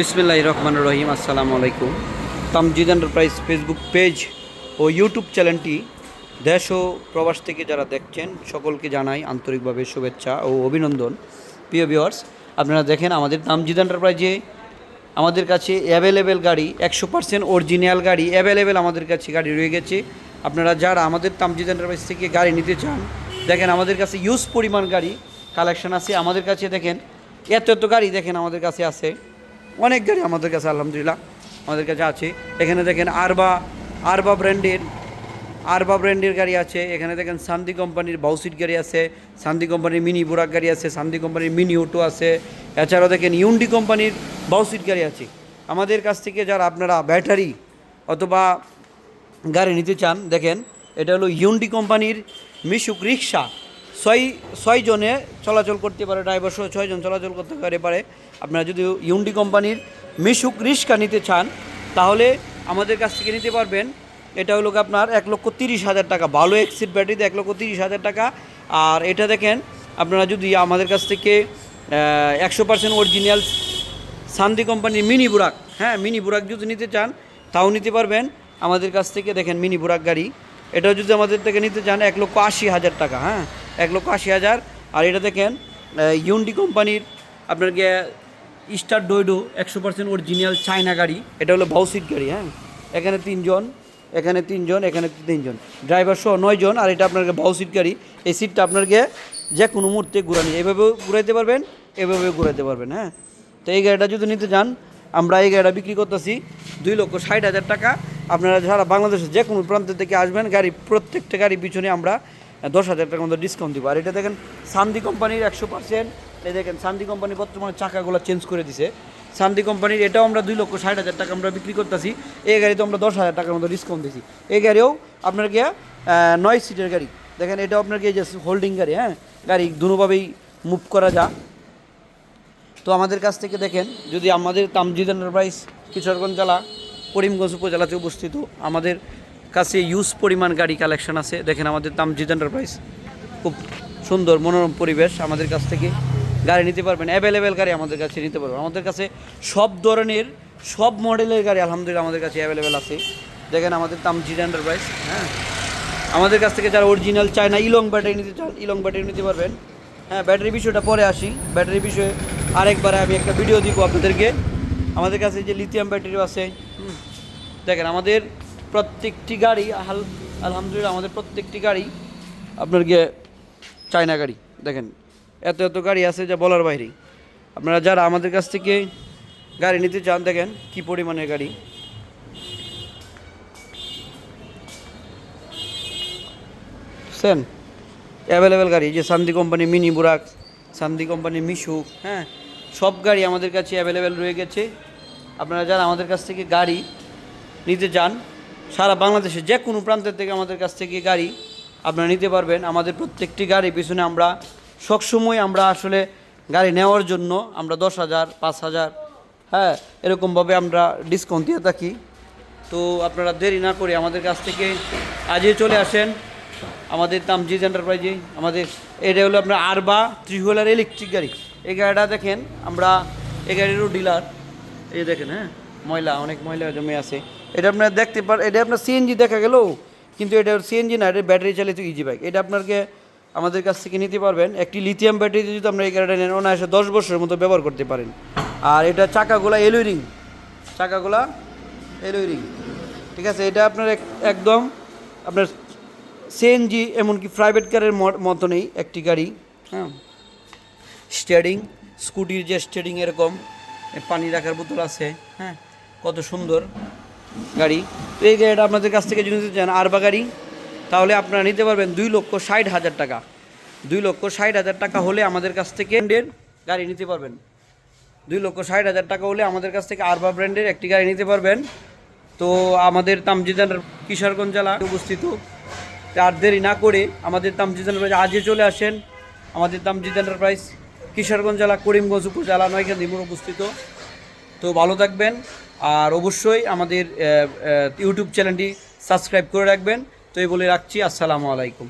বিসমিল্লাহ রহমান রহিম, আসসালামু আলাইকুম। তামজিদ এন্টারপ্রাইজ ফেসবুক পেজ ও ইউটিউব চ্যানেলটি দেশ ও প্রবাস থেকে যারা দেখছেন, সকলকে জানাই আন্তরিকভাবে শুভেচ্ছা ও অভিনন্দন। প্রিয় ভিওয়ার্স আপনারা দেখেন আমাদের তামজিদ এন্টারপ্রাইজে আমাদের কাছে অ্যাভেলেবেল গাড়ি, একশো পার্সেন্ট অরিজিনাল গাড়ি অ্যাভেলেবেল আমাদের কাছে গাড়ি রয়ে গেছে। আপনারা যারা আমাদের তামজিদ এন্টারপ্রাইজ থেকে গাড়ি নিতে চান, দেখেন আমাদের কাছে ইউজ পরিমাণ গাড়ি কালেকশন আছে। আমাদের কাছে দেখেন, এত এত গাড়ি দেখেন আমাদের কাছে আছে। অনেক গাড়ি আমাদের কাছে, আলহামদুলিল্লাহ, আমাদের কাছে আছে। এখানে দেখেন আরবা আরবা ব্র্যান্ডের আরবা ব্র্যান্ডের গাড়ি আছে। এখানে দেখেন সান্দি কোম্পানির বাউসিট গাড়ি আছে, সান্দি কোম্পানির মিনি বুরাক গাড়ি আছে, সান্দি কোম্পানির মিনি অটো আছে। এছাড়াও দেখেন ইউন্ডি কোম্পানির বাউসিট গাড়ি আছে। আমাদের কাছ থেকে যারা আপনারা ব্যাটারি অথবা গাড়ি নিতে চান, দেখেন, এটা হলো ইউন্ডি কোম্পানির মিশুক রিক্সা। ছয় ছয় জনে চলাচল করতে পারে ড্রাইভার সহ ছয়জন চলাচল করতে পারে পারে। আপনারা যদি ইউন্ডি কোম্পানির মিশুক রিক্সা নিতে চান, তাহলে আমাদের কাছ থেকে নিতে পারবেন। এটা হলো আপনার এক লক্ষ তিরিশ হাজার টাকা, ভালো এক্সিট ব্যাটারিতে এক লক্ষ তিরিশ হাজার টাকা। আর এটা দেখেন, আপনারা যদি আমাদের কাছ থেকে একশো পার্সেন্ট অরিজিনাল সান্দি কোম্পানির মিনি বুরাক হ্যাঁ মিনি বুরাক যদি নিতে চান, তাও নিতে পারবেন। আমাদের কাছ থেকে দেখেন মিনি বুরাক গাড়ি। এটাও যদি আমাদের থেকে নিতে চান, এক লক্ষ আশি হাজার টাকা হ্যাঁ। এক লক্ষ আশি হাজার। আর এটা দেখেন ইউন্ডি কোম্পানির আপনার গিয়ে স্টার ডোইডো একশো পার্সেন্ট অরিজিনাল চায়না গাড়ি। এটা হলো বাউসিট গাড়ি হ্যাঁ? এখানে তিনজন এখানে তিনজন এখানে তিনজন। ড্রাইভার সহ নয়জন আর এটা আপনার বাউসিট গাড়ি। এই সিটটা আপনার গিয়ে যে কোনো মুহূর্তে ঘুরানি। এভাবেও ঘুরাইতে পারবেন, এভাবেও ঘুরাইতে পারবেন হ্যাঁ? তো এই গাড়িটা যদি নিতে চান, আমরা এই গাড়িটা বিক্রি করতেছি দুই লক্ষ ষাট হাজার টাকা। আপনারা যারা বাংলাদেশের যে কোনো প্রান্ত থেকে আসবেন, গাড়ি প্রত্যেকটা গাড়ি পিছনে আমরা দশ হাজার টাকার মতো ডিসকাউন্ট দিব। আর এটা দেখেন সান্দি কোম্পানির একশো পার্সেন্ট এই দেখেন সান্দি কোম্পানি বর্তমানে চাকাগুলো চেঞ্জ করে দিছে। সান্দি কোম্পানির এটাও আমরা দুই লক্ষ ষাট হাজার টাকা আমরা বিক্রি করতেছি, এই গাড়িতে আমরা দশ হাজার টাকার মতো ডিসকাউন্ট দিছি। এই গাড়িও আপনার গিয়ে নয় সিটের গাড়ি। দেখেন, এটাও আপনার গিয়ে যে হোল্ডিং গাড়ি হ্যাঁ? গাড়ি দুভাবেই মুভ করা যা। তো আমাদের কাছ থেকে দেখেন, যদি আমাদের তামজিদ এন্টারপ্রাইজ কিশোরগঞ্জ জেলা, করিমগঞ্জ উপজেলাতে অবস্থিত আমাদের কাছে ইউজ পরিমাণ গাড়ি কালেকশন আছে। দেখেন আমাদের তামজিদ এন্টারপ্রাইজ খুব সুন্দর, মনোরম পরিবেশ আমাদের কাছ থেকে। গাড়ি নিতে পারবেন অ্যাভেলেবেল গাড়ি আমাদের কাছে নিতে পারবেন। আমাদের কাছে সব ধরনের, সব মডেলের গাড়ি আলহামদুলিল্লাহ আমাদের কাছে অ্যাভেলেবেল আছে। দেখেন আমাদের তামজিদ এন্টারপ্রাইজ হ্যাঁ। আমাদের কাছ থেকে যারা অরিজিনাল চায় না ইলং ব্যাটারি নিতে চান ইলং ব্যাটারি নিতে পারবেন। হ্যাঁ ব্যাটারি বিষয়টা পরে আসি। ব্যাটারি বিষয়ে আরেকবার আমি একটা ভিডিও দিব আপনাদেরকে। আমাদের কাছে যে লিথিয়াম ব্যাটারিও আছে। দেখেন আমাদের প্রত্যেকটি গাড়ি আল আলহামদুলিল্লাহ আমাদের প্রত্যেকটি গাড়ি আপনার গিয়ে চায়না গাড়ি। দেখেন, এত এত গাড়ি আছে যা বলার বাইরেই আপনারা যারা আমাদের কাছ থেকে গাড়ি নিতে চান, দেখেন কি পরিমাণের গাড়ি। সেন অ্যাভেলেবেল গাড়ি, যে সান্দি কোম্পানি মিনি বুরাক সান্দি কোম্পানি মিশুক হ্যাঁ? সব গাড়ি আমাদের কাছে অ্যাভেলেবেল রয়ে গেছে। আপনারা যারা আমাদের কাছ থেকে গাড়ি নিতে চান সারা বাংলাদেশে যে কোনো প্রান্তের থেকে আমাদের কাছ থেকে গাড়ি আপনারা নিতে পারবেন। আমাদের প্রত্যেকটি গাড়ি পিছনে আমরা সবসময় আমরা আসলে গাড়ি নেওয়ার জন্য আমরা দশ হাজার, পাঁচ হাজার হ্যাঁ এরকমভাবে আমরা ডিসকাউন্ট দিয়ে থাকি। তো আপনারা দেরি না করে আমাদের কাছ থেকে আজই চলে আসেন। আমাদের তামজিজ এন্টারপ্রাইজে আমাদের এটা হলো আপনার আরবা থ্রি হুইলার ইলেকট্রিক গাড়ি। এই গাড়িটা দেখেন, আমরা, এই গাড়িরও ডিলার এই দেখেন হ্যাঁ ময়লা, অনেক ময়লা জমে আছে। এটা আপনার দেখতে পার এটা আপনার সিএনজি দেখা গেল, কিন্তু এটা সিএনজি না, এটা ব্যাটারি চালিত ইজি বাইক এটা আপনাকে আমাদের কাছ থেকে নিতে পারবেন। একটি লিথিয়াম ব্যাটারি যদি আপনার এই গাড়িটা নেন, অনায়াসে দশ বছরের মতো ব্যবহার করতে পারেন। আর এটা চাকাগুলা এলুইরিং চাকাগুলা এলুইরিং ঠিক আছে, এটা আপনার এক- একদম আপনার সিএনজি এমনকি প্রাইভেট কারের মতো নেই, একটি গাড়ি হ্যাঁ। স্টিয়ারিং স্কুটির যে স্টিয়ারিং এরকম পানি রাখার বোতল আছে হ্যাঁ। কত সুন্দর। গাড়ি। তো এই গাড়িটা আপনাদের কাছ থেকে যদি নিতে চান আরবা গাড়ি, তাহলে আপনারা নিতে পারবেন দুই লক্ষ ষাট হাজার টাকা। দুই লক্ষ ষাট হাজার টাকা হলে আমাদের কাছ থেকে গাড়ি নিতে পারবেন। দুই লক্ষ ষাট হাজার টাকা হলে আমাদের কাছ থেকে আরবা ব্র্যান্ডের একটি গাড়ি নিতে পারবেন। তো আমাদের তামজিদার কিশোরগঞ্জ জেলা উপস্থিত। আর দেরি না করে আমাদের তামজিদ এন্টারপ্রাইজ আজই চলে আসেন। আমাদের তামজিদ এন্টারপ্রাইজ কিশোরগঞ্জ জেলা করিমগঞ্জ উপজেলা নয়খান অবস্থিত তো ভালো থাকবেন। আর অবশ্যই আমাদের ইউটিউব চ্যানেলটি সাবস্ক্রাইব করে রাখবেন। তো এই বলে রাখছি আসসালামু আলাইকুম।